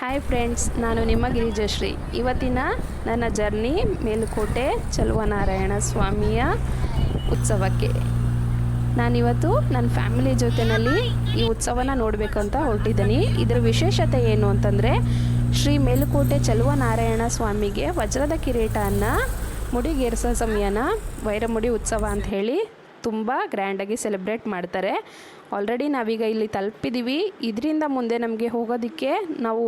Hi friends ನಾನು ನಿಮ್ಮ ಗಿರಿಜಶ್ರೀ. ಇವತ್ತಿನ ನನ್ನ ಜರ್ನಿ ಮೇಲುಕೋಟೆ ಚಲುವನಾರಾಯಣ ಸ್ವಾಮಿಯ ಉತ್ಸವಕ್ಕೆ. ನಾನಿವತ್ತು ನನ್ನ ಫ್ಯಾಮಿಲಿ ಜೊತೆಯಲ್ಲಿ ಈ ಉತ್ಸವನ ನೋಡಬೇಕಂತ ಹೊರಟಿದ್ದೀನಿ. ಇದರ ವಿಶೇಷತೆ ಏನು ಅಂತಂದರೆ, ಶ್ರೀ ಮೇಲುಕೋಟೆ ಚಲುವನಾರಾಯಣ ಸ್ವಾಮಿಗೆ ವಜ್ರದ ಕಿರೀಟವನ್ನು ಮುಡಿಗೇರಿಸೋ ಸಮಯನ ವೈರಮುಡಿ ಉತ್ಸವ ಅಂತ ಹೇಳಿ ತುಂಬ ಗ್ರ್ಯಾಂಡಾಗಿ ಸೆಲೆಬ್ರೇಟ್ ಮಾಡ್ತಾರೆ. ಆಲ್ರೆಡಿ ನಾವೀಗ ಇಲ್ಲಿ ತಲುಪಿದ್ದೀವಿ ಇದರಿಂದ ಮುಂದೆ ನಮಗೆ ಹೋಗೋದಕ್ಕೆ ನಾವು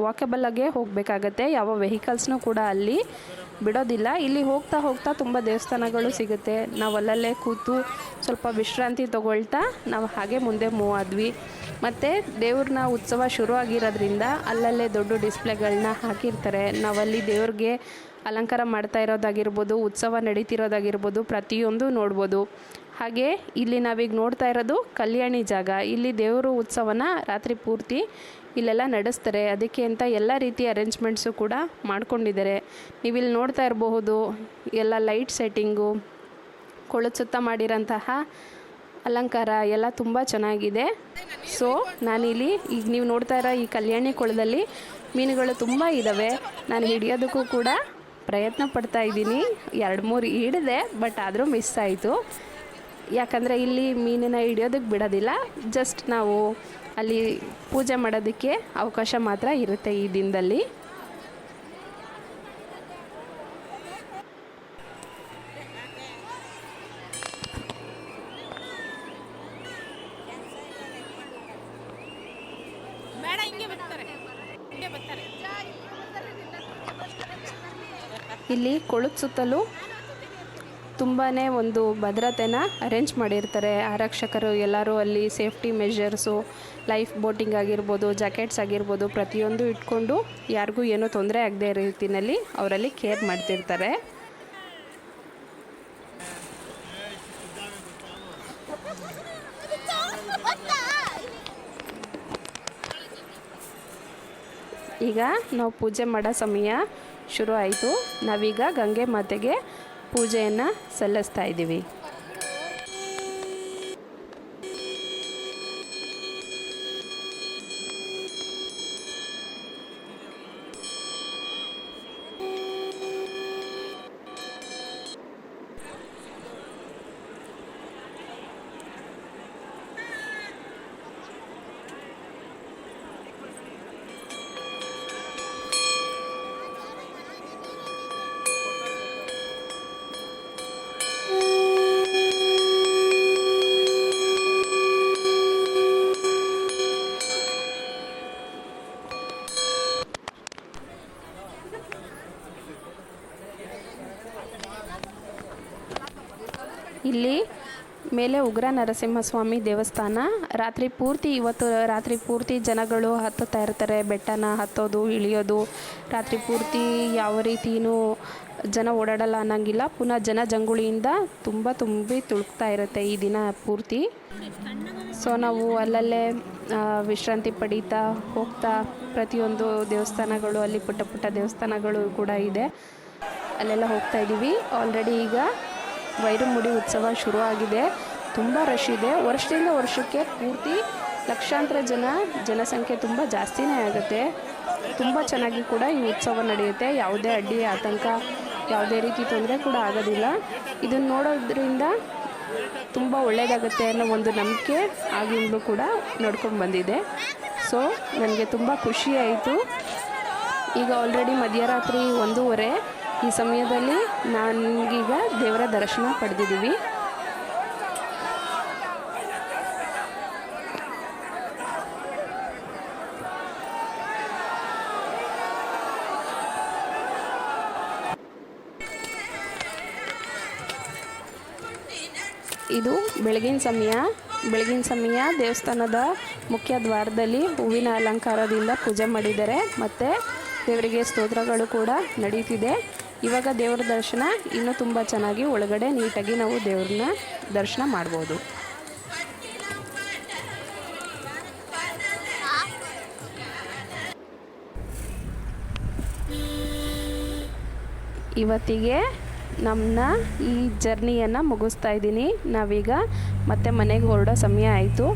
ವಾಕಬಲ್ಲಾಗೆ ಹೋಗಬೇಕಾಗತ್ತೆ. ಯಾವ ವೆಹಿಕಲ್ಸ್ನೂ ಕೂಡ ಅಲ್ಲಿ ಬಿಡೋದಿಲ್ಲ. ಇಲ್ಲಿ ಹೋಗ್ತಾ ಹೋಗ್ತಾ ತುಂಬ ದೇವಸ್ಥಾನಗಳು ಸಿಗುತ್ತೆ. ನಾವು ಅಲ್ಲಲ್ಲೇ ಕೂತು ಸ್ವಲ್ಪ ವಿಶ್ರಾಂತಿ ತಗೊಳ್ತಾ ನಾವು ಹಾಗೆ ಮುಂದೆ ಮೂವ್ ಆದ್ವಿ. ಮತ್ತು ದೇವ್ರನ್ನ ಉತ್ಸವ ಶುರು ಆಗಿರೋದ್ರಿಂದ ಅಲ್ಲಲ್ಲೇ ದೊಡ್ಡ ಡಿಸ್ಪ್ಲೇಗಳನ್ನ ಹಾಕಿರ್ತಾರೆ. ನಾವಲ್ಲಿ ದೇವ್ರಿಗೆ ಅಲಂಕಾರ ಮಾಡ್ತಾ ಇರೋದಾಗಿರ್ಬೋದು, ಉತ್ಸವ ನಡೀತಿರೋದಾಗಿರ್ಬೋದು ಪ್ರತಿಯೊಂದು ನೋಡ್ಬೋದು. ಹಾಗೆ ಇಲ್ಲಿ ನಾವೀಗ ನೋಡ್ತಾ ಇರೋದು ಕಲ್ಯಾಣಿ ಜಾಗ. ಇಲ್ಲಿ ದೇವರು ಉತ್ಸವನ ರಾತ್ರಿ ಪೂರ್ತಿ ಇಲ್ಲೆಲ್ಲ ನಡೆಸ್ತಾರೆ. ಅದಕ್ಕೆ ಅಂತ ಎಲ್ಲ ರೀತಿಯ ಅರೇಂಜ್ಮೆಂಟ್ಸು ಕೂಡ ಮಾಡ್ಕೊಂಡಿದ್ದಾರೆ. ನೀವಿಲ್ಲಿ ನೋಡ್ತಾ ಇರಬಹುದು ಎಲ್ಲ ಲೈಟ್ ಸೆಟ್ಟಿಂಗು ಕೊಳದ ಸುತ್ತ ಮಾಡಿರೋಂತಹ ಅಲಂಕಾರ ಎಲ್ಲ ತುಂಬ ಚೆನ್ನಾಗಿದೆ. ಸೊ ನಾನಿಲ್ಲಿ ಈಗ ನೀವು ನೋಡ್ತಾ ಇರೋ ಈ ಕಲ್ಯಾಣಿ ಕೊಳದಲ್ಲಿ ಮೀನುಗಳು ತುಂಬ ಇದ್ದಾವೆ ನಾನು ಹಿಡಿಯೋದಕ್ಕೂ ಕೂಡ ಪ್ರಯತ್ನ ಪಡ್ತಾ ಇದ್ದೀನಿ. ಎರಡು ಮೂರು ಹಿಡಿದೆ ಬಟ್ ಆದರೂ ಮಿಸ್ ಆಯಿತು. ಯಾಕಂದರೆ ಇಲ್ಲಿ ಮೀನನ್ನ ಹಿಡಿಯೋದಕ್ಕೆ ಬಿಡೋದಿಲ್ಲ ಜಸ್ಟ್ ನಾವು ಅಲ್ಲಿ ಪೂಜೆ ಮಾಡೋದಕ್ಕೆ ಅವಕಾಶ ಮಾತ್ರ ಇರುತ್ತೆ ಈ ದಿನದಲ್ಲಿ. ಇಲ್ಲಿ ಕೊಳದ ಸುತ್ತಲೂ ತುಂಬಾ ಒಂದು ಭದ್ರತೆನ ಅರೇಂಜ್ ಮಾಡಿರ್ತಾರೆ. ಆರಕ್ಷಕರು ಎಲ್ಲರೂ ಅಲ್ಲಿ ಸೇಫ್ಟಿ ಮೆಷರ್ಸು ಲೈಫ್ ಬೋಟಿಂಗ್ ಆಗಿರ್ಬೋದು ಜಾಕೆಟ್ಸ್ ಆಗಿರ್ಬೋದು ಪ್ರತಿಯೊಂದು ಇಟ್ಕೊಂಡು ಯಾರಿಗೂ ಏನೂ ತೊಂದರೆ ಆಗದೆ ಇರೋ ರೀತಿಯಲ್ಲಿ ಅವರಲ್ಲಿ ಕೇರ್ ಮಾಡ್ತಿರ್ತಾರೆ. ಈಗ ನಾವು ಪೂಜೆ ಮಾಡೋ ಸಮಯ ಶುರು ಆಯಿತು. ನಾವೀಗ ಗಂಗೆ ಮಾತೆಗೆ ಪೂಜೆಯನ್ನು ಸಲ್ಲಿಸ್ತಾ ಇದ್ದೀವಿ. ಇಲ್ಲಿ ಮೇಲೆ ಉಗ್ರ ನರಸಿಂಹಸ್ವಾಮಿ ದೇವಸ್ಥಾನ. ರಾತ್ರಿ ಪೂರ್ತಿ ಇವತ್ತು ರಾತ್ರಿ ಪೂರ್ತಿ ಜನಗಳು ಹತ್ತುತ್ತಾ ಇರ್ತಾರೆ. ಬೆಟ್ಟನ ಹತ್ತೋದು, ಇಳಿಯೋದು. ರಾತ್ರಿ ಪೂರ್ತಿ ಯಾವ ರೀತಿಯೂ ಜನ ಓಡಾಡಲ್ಲ ಅನ್ನಂಗಿಲ್ಲ. ಪುನಃ ಜನ ಜಂಗುಳಿಯಿಂದ ತುಂಬ ತುಂಬಿ ತುಳುಕ್ತಾ ಇರುತ್ತೆ ಈ ದಿನ ಪೂರ್ತಿ. ಸೊ ನಾವು ಅಲ್ಲಲ್ಲೇ ವಿಶ್ರಾಂತಿ ಪಡೀತಾ ಹೋಗ್ತಾ ಪ್ರತಿಯೊಂದು ದೇವಸ್ಥಾನಗಳು, ಅಲ್ಲಿ ಪುಟ್ಟ ಪುಟ್ಟ ದೇವಸ್ಥಾನಗಳು ಕೂಡ ಇದೆ. ಅಲ್ಲೆಲ್ಲ ಹೋಗ್ತಾ ಇದ್ದೀವಿ. ಆಲ್ರೆಡಿ ಈಗ ವೈರಮುಡಿ ಉತ್ಸವ ಶುರು ಆಗಿದೆ ತುಂಬ ರಶ್ ಇದೆ. ವರ್ಷದಿಂದ ವರ್ಷಕ್ಕೆ ಪೂರ್ತಿ ಲಕ್ಷಾಂತರ ಜನ, ಜನಸಂಖ್ಯೆ ತುಂಬ ಜಾಸ್ತಿನೇ ಆಗುತ್ತೆ. ತುಂಬ ಚೆನ್ನಾಗಿ ಕೂಡ ಈ ಉತ್ಸವ ನಡೆಯುತ್ತೆ. ಯಾವುದೇ ಅಡ್ಡಿ, ಆತಂಕ, ಯಾವುದೇ ರೀತಿ ತೊಂದರೆ ಕೂಡ ಆಗೋದಿಲ್ಲ. ಇದನ್ನು ನೋಡೋದ್ರಿಂದ ತುಂಬ ಒಳ್ಳೆಯದಾಗುತ್ತೆ ಅನ್ನೋ ಒಂದು ನಂಬಿಕೆ ಆಗಿಂದಲೂ ಕೂಡ ನಡ್ಕೊಂಡು ಬಂದಿದೆ. ಸೊ ನನಗೆ ತುಂಬ ಖುಷಿ ಆಯಿತು. ಈಗ ಆಲ್ರೆಡಿ ಮಧ್ಯರಾತ್ರಿ ಒಂದೂವರೆ. ಈ ಸಮಯದಲ್ಲಿ ನನಗೀಗ ದೇವರ ದರ್ಶನ ಪಡೆದಿದ್ದೀವಿ. ಇದು ಬೆಳಗಿನ ಸಮಯ. ಬೆಳಗಿನ ಸಮಯ ದೇವಸ್ಥಾನದ ಮುಖ್ಯ ದ್ವಾರದಲ್ಲಿ ಹೂವಿನ ಅಲಂಕಾರದಿಂದ ಪೂಜೆ ಮಾಡಿದ್ದಾರೆ ಮತ್ತು ದೇವರಿಗೆ ಸ್ತೋತ್ರಗಳು ಕೂಡ ನಡೀತಿದೆ. ಇವಾಗ ದೇವರ ದರ್ಶನ ಇನ್ನೂ ತುಂಬ ಚೆನ್ನಾಗಿ ಒಳಗಡೆ ನೀಟಾಗಿ ನಾವು ದೇವ್ರನ್ನ ದರ್ಶನ ಮಾಡ್ಬೋದು. ಇವತ್ತಿಗೆ ನಮ್ಮನ್ನ ಈ ಜರ್ನಿಯನ್ನು ಮುಗಿಸ್ತಾ ಇದ್ದೀನಿ. ನಾವೀಗ ಮತ್ತೆ ಮನೆಗೆ ಹೊರಡೋ ಸಮಯ ಆಯಿತು.